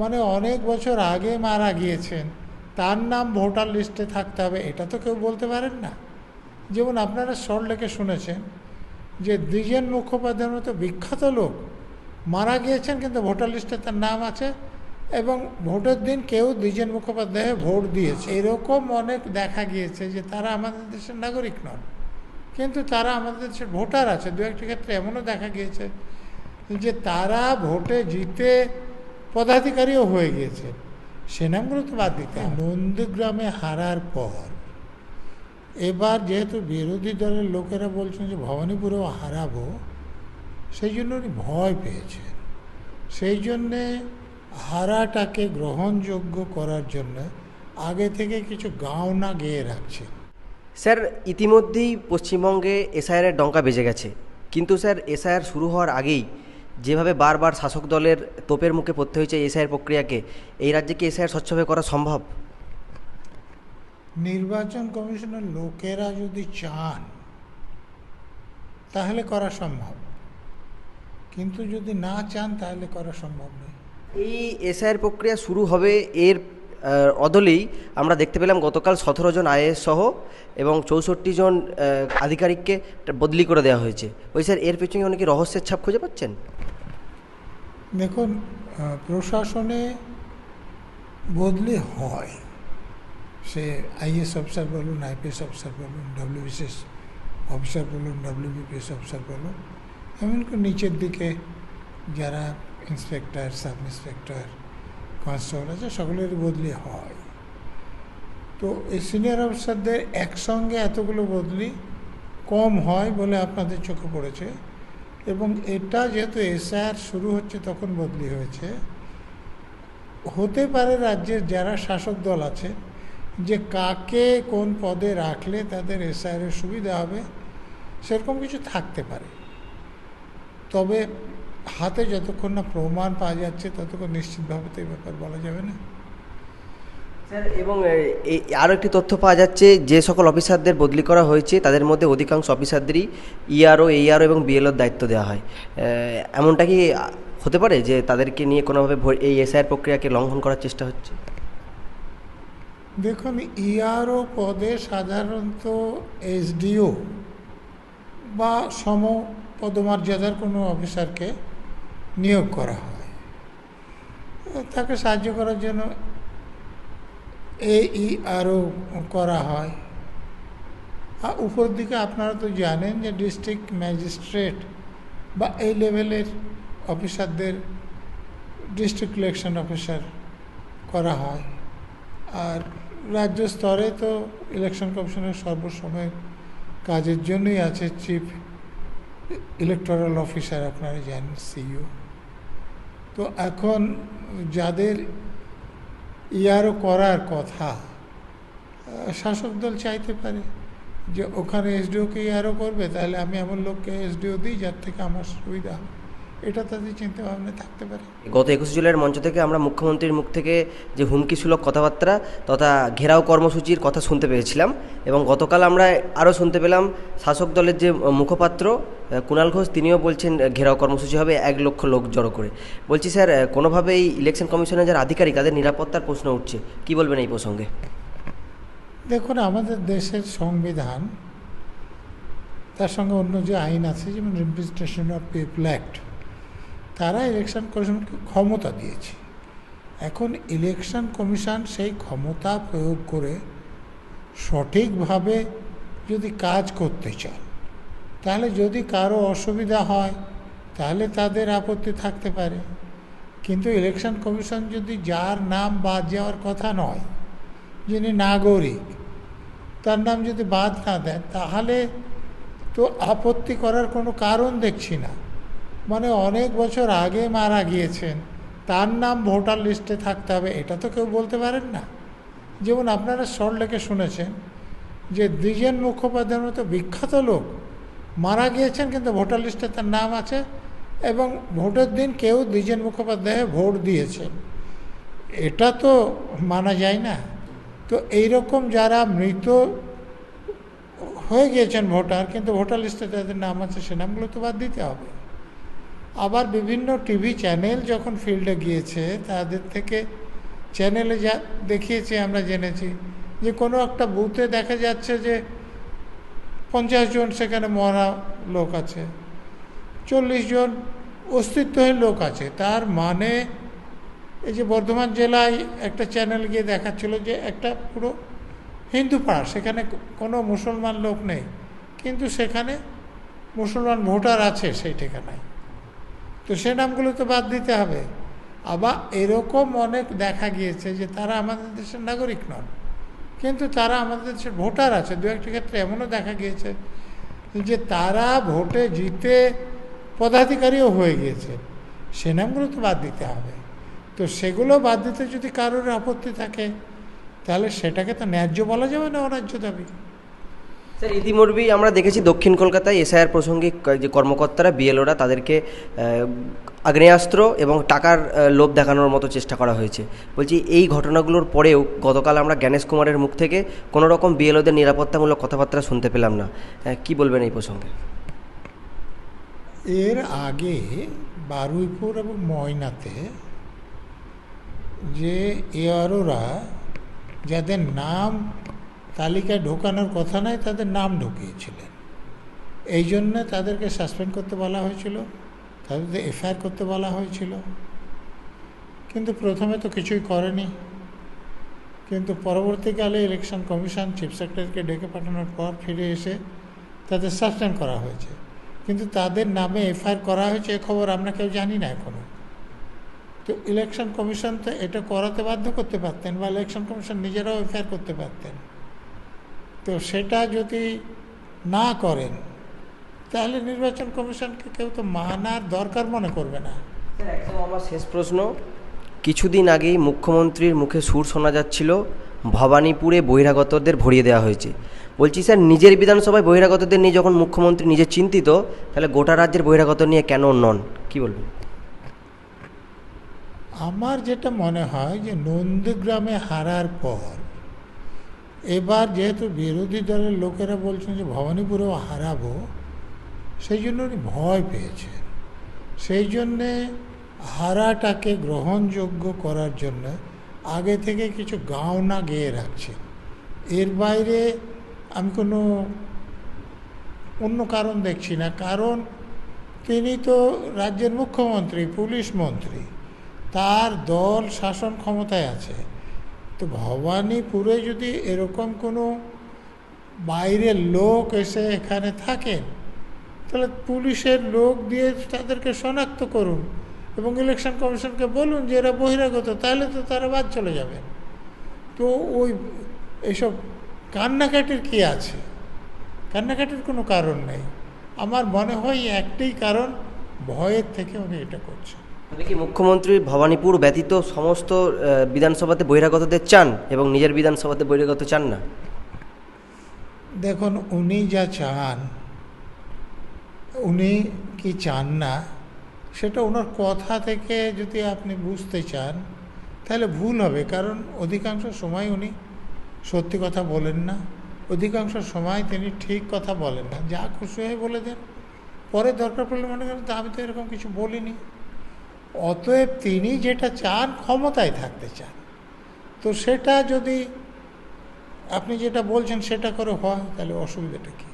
মানে অনেক বছর আগে মারা গিয়েছেন, তার নাম ভোটার লিস্টে থাকতে হবে, এটা তো কেউ বলতে পারেন না। যেমন আপনারা সল্টলেকে শুনেছেন যে দ্বিজেন মুখোপাধ্যায়ের মতো বিখ্যাত লোক মারা গিয়েছেন, কিন্তু ভোটার লিস্টে তার নাম আছে এবং ভোটের দিন কেউ দ্বিজেন মুখোপাধ্যায় ভোট দিয়েছে। এরকম অনেক দেখা গিয়েছে যে তারা আমাদের দেশের নাগরিক নন, কিন্তু তারা আমাদের দেশের ভোটার আছে। দু একটি ক্ষেত্রে এমনও দেখা গিয়েছে যে তারা ভোটে জিতে পদাধিকারীও হয়ে গিয়েছে। সে নামগুলো তো বাদ দিতে। নন্দীগ্রামে হারার পর এবার যেহেতু বিরোধী দলের লোকেরা বলছেন যে ভবানীপুরেও হারাবো সেই জন্য উনি ভয় পেয়েছেন। সেই জন্যে হারাটাকে গ্রহণযোগ্য করার জন্য আগে থেকে কিছু গাওনা গেয়ে রাখছে। স্যার ইতিমধ্যেই পশ্চিমবঙ্গে এসআইআরের ডঙ্কা বেজে গেছে। কিন্তু স্যার এসআইআর শুরু হওয়ার আগেই যেভাবে বারবার শাসক দলের তোপের মুখে পড়তে হয়েছে এসআইআর প্রক্রিয়াকে এই রাজ্যে কি এসআইআর স্বচ্ছভাবে করা সম্ভব? নির্বাচন কমিশনের লোকেরা যদি চান তাহলে করা সম্ভব। কিন্তু যদি না চান তাহলে করা সম্ভব নয়। এই এসআইআর প্রক্রিয়া শুরু হবে এর অদলেই আমরা দেখতে পেলাম গতকাল সতেরো জন আইএস সহ এবং চৌষট্টি জন আধিকারিককে বদলি করে দেওয়া হয়েছে। ওই স্যার এর পেছনে অনেকে রহস্যের ছাপ খুঁজে পাচ্ছেন? দেখুন প্রশাসনে বদলি হয়। সে আইএস অফিসার বলুন, আইপিএস অফিসার বলুন, ডব্লিউবিসিএস অফিসার বলুন, ডব্লিউবিপিএস অফিসার বলুন, এমনকি নিচের দিকে যারা ইন্সপেক্টর, সাব ইন্সপেক্টর, কনস্টেবল আছে সকলের বদলি হয়। তো এই সিনিয়র অফিসারদের একসঙ্গে এতগুলো বদলি কম হয় বলে আপনাদের চোখে পড়েছে। এবং এটা যেহেতু এসআর শুরু হচ্ছে, তখন বদলি হয়েছে। হতে পারে রাজ্যের যারা শাসক দল আছে, যে কাকে কোন পদে রাখলে তাদের এসআইয়ের সুবিধা হবে, সেরকম কিছু থাকতে পারে। তবে হাতে যতক্ষণ না প্রমাণ পাওয়া যাচ্ছে, ততক্ষণ নিশ্চিতভাবে তো এই ব্যাপার বলা যাবে না। এবং আরও একটি তথ্য পাওয়া যাচ্ছে, যে সকল অফিসারদের বদলি করা হয়েছে, তাদের মধ্যে অধিকাংশ অফিসারদেরই ইআরও এইআরও এবং বিএলওর দায়িত্ব দেওয়া হয়। এমনটা কি হতে পারে যে তাদেরকে নিয়ে কোনোভাবে এই এসআইআর প্রক্রিয়াকে লঙ্ঘন করার চেষ্টা হচ্ছে? দেখুন ইআরও পদে সাধারণত এসডিও বা সম পদমর্যাদার কোনো অফিসারকে নিয়োগ করা হয়। তাকে সাহায্য করার জন্য এইআরও করা হয়। আর উপর দিকে আপনারা তো জানেন যে ডিস্ট্রিক্ট ম্যাজিস্ট্রেট বা এই লেভেলের অফিসারদের ডিস্ট্রিক্ট ইলেকশন অফিসার করা হয়। আর রাজ্য স্তরে তো ইলেকশন কমিশনের সর্বসময় কাজের জন্যই আছে চিফ ইলেকটোরাল অফিসার আপনারা জানেন সিইও তো এখন যাদের ইয়ারও করার কথা। শাসক দল চাইতে পারে যে ওখানে এসডিওকে ইয়ারও করবে, তাহলে আমি এমন লোককে এসডিও দিই যার থেকে আমার সুবিধা হবে। এটা তাদের চিন্তা ভাবনা থাকতে পারে। গত একুশে জুলাইয়ের মঞ্চ থেকে আমরা মুখ্যমন্ত্রীর মুখ থেকে যে হুমকিসুলভ কথাবার্তা তথা ঘেরাও কর্মসূচির কথা শুনতে পেয়েছিলাম এবং গতকাল আমরা আরও শুনতে পেলাম শাসক দলের যে মুখপাত্র কুণাল ঘোষ তিনিও বলছেন ঘেরাও কর্মসূচি হবে এক লক্ষ লোক জড়ো করে। বলছি স্যার কোনোভাবেই ইলেকশন কমিশনের যারা আধিকারিক তাদের নিরাপত্তার প্রশ্ন উঠছে। কি বলবেন এই প্রসঙ্গে? দেখুন আমাদের দেশের সংবিধান তার সঙ্গে অন্য যে আইন আছে যেমন রিপ্রেজেন্টেশন অফ পিপল অ্যাক্ট তারা ইলেকশন কমিশনকে ক্ষমতা দিয়েছে। এখন ইলেকশন কমিশন সেই ক্ষমতা প্রয়োগ করে সঠিকভাবে যদি কাজ করতে চান তাহলে যদি কারও অসুবিধা হয়, তাহলে তাদের আপত্তি থাকতে পারে। কিন্তু ইলেকশন কমিশন যদি যার নাম বাদ যাওয়ার কথা নয়, যিনি নাগরিক, তার নাম যদি বাদ না দেন তাহলে তো আপত্তি করার কোনো কারণ দেখছি না। মানে অনেক বছর আগে মারা গিয়েছেন, তার নাম ভোটার লিস্টে থাকতে হবে, এটা তো কেউ বলতে পারেন না। যেমন আপনারা সল্টলেকে শুনেছেন যে দ্বিজেন মুখোপাধ্যায়ের মতো বিখ্যাত লোক মারা গিয়েছেন, কিন্তু ভোটার লিস্টে তার নাম আছে এবং ভোটের দিন কেউ দ্বিজেন মুখোপাধ্যায় ভোট দিয়েছেন এটা তো মানা যায় না। তো এইরকম যারা মৃত হয়ে গিয়েছেন ভোটার, কিন্তু ভোটার লিস্টে তাদের নাম আছে, সে নামগুলো তো বাদ দিতে হবে। আবার বিভিন্ন টিভি চ্যানেল যখন ফিল্ডে গিয়েছে, তাদের থেকে চ্যানেলে যা দেখিয়েছে আমরা জেনেছি যে কোনো একটা বুথে দেখা যাচ্ছে যে পঞ্চাশ জন সেখানে মরা লোক আছে, চল্লিশ জন অস্তিত্বহীন লোক আছে। তার মানে এই যে বর্ধমান জেলায় একটা চ্যানেল গিয়ে দেখাচ্ছিল যে একটা পুরো হিন্দু পাড়া, সেখানে কোনো মুসলমান লোক নেই। কিন্তু সেখানে মুসলমান ভোটার আছে সেই ঠিকানায়। তো সে নামগুলো তো বাদ দিতে হবে। আবার এরকম অনেক দেখা গিয়েছে যে তারা আমাদের দেশের নাগরিক নন। কিন্তু তারা আমাদের দেশের ভোটার আছে। দু একটি ক্ষেত্রে এমনও দেখা গিয়েছে যে তারা ভোটে জিতে পদাধিকারীও হয়ে গিয়েছে। সে নামগুলো তো বাদ দিতে হবে। তো সেগুলো বাদ দিতে যদি কারোর আপত্তি থাকে, তাহলে সেটাকে তো ন্যায্য বলা যাবে না অন্যায্য দাবি। স্যার, ইতিমধ্যেই আমরা দেখেছি দক্ষিণ কলকাতায় এসআইআর প্রসঙ্গে যে কর্মকর্তারা, বিএলওরা, তাদেরকে আগ্নেয়াস্ত্র এবং টাকার লোভ দেখানোর মতো চেষ্টা করা হয়েছে। বলছি, এই ঘটনাগুলোর পরেও গতকাল আমরা জ্ঞানেশ কুমারের মুখ থেকে কোনো রকম বিএলওদের নিরাপত্তামূলক কথাবার্তা শুনতে পেলাম না। কি বলবেন এই প্রসঙ্গে? এর আগে বারুইপুর এবং ময়নাতে যে এআরওরা যাদের নাম তালিকায় ঢোকানোর কথা নয়, তাদের নাম ঢুকিয়েছিলেন। এই জন্য তাদেরকে সাসপেন্ড করতে বলা হয়েছিল তাদের এফআইআর করতে বলা হয়েছিল। কিন্তু প্রথমে তো কিছুই করেনি। কিন্তু পরবর্তীকালে ইলেকশন কমিশন চিফ সেক্রেটারিকে ডেকে পাঠানোর পর ফিরে এসে তাদের সাসপেন্ড করা হয়েছে। কিন্তু তাদের নামে এফআইআর করা হয়েছে, এ খবর আমরা কেউ জানি না এখনও তো ইলেকশন কমিশন তো এটা করাতে বাধ্য করতে পারতেন বা ইলেকশন কমিশন নিজেরাও এফআইআর করতে পারতেন। তো সেটা যদি না করেন তাহলে নির্বাচন কমিশনকে কেউ তো মানার দরকার মনে করবে না। একদম আমার শেষ প্রশ্ন। কিছুদিন আগেই মুখ্যমন্ত্রীর মুখে সুর শোনা যাচ্ছিল ভবানীপুরে বহিরাগতদের ভরিয়ে দেওয়া হয়েছে। বলছি স্যার নিজের বিধানসভায় বহিরাগতদের নিয়ে যখন মুখ্যমন্ত্রী নিজে চিন্তিত তাহলে গোটা রাজ্যের বহিরাগত নিয়ে কেন নন? কি বলবেন? আমার যেটা মনে হয় যে নন্দীগ্রামে হারার পর এবার যেহেতু বিরোধী দলের লোকেরা বলছেন যে ভবানীপুরেও হারাবো, সেই জন্য উনি ভয় পেয়েছেন। সেই জন্যে হারাটাকে গ্রহণযোগ্য করার জন্য আগে থেকে কিছু গাওনা গেয়ে রাখছেন। এর বাইরে আমি কোনো অন্য কারণ দেখছি না, কারণ তিনি তো রাজ্যের মুখ্যমন্ত্রী, পুলিশ মন্ত্রী, তার দল শাসন ক্ষমতায় আছে। তো ভবানীপুরে যদি এরকম কোনো বাইরের লোক এসে এখানে থাকেন, তাহলে পুলিশের লোক দিয়ে তাদেরকে শনাক্ত করুন এবং ইলেকশন কমিশনকে বলুন যে এরা বহিরাগত, তাহলে তো তারা বাদ চলে যাবে। তো ওই এইসব কান্নাকাটির কি আছে? কান্নাকাটির কোনো কারণ নেই। আমার মনে হয় একটাই কারণ ভয়ের থেকে উনি এটা করছেন। তবে কি মুখ্যমন্ত্রী ভবানীপুর ব্যতীত সমস্ত বিধানসভাতে বহিরাগতদের চান এবং নিজের বিধানসভাতে বহিরাগত চান না? দেখুন, উনি যা চান, উনি কি চান না, সেটা ওনার কথা থেকে যদি আপনি বুঝতে চান, তাহলে ভুল হবে। কারণ অধিকাংশ সময় উনি সত্যি কথা বলেন না। অধিকাংশ সময় তিনি ঠিক কথা বলেন না। যা খুশি হয়ে বলে দেন। পরে দরকার পড়লে মনে করেন আমি তো এরকম কিছু বলিনি। অতএব তিনি যেটা চান ক্ষমতায় থাকতে চান। তো সেটা যদি আপনি যেটা বলছেন সেটা করে হয়, তাহলে অসুবিধাটা কী?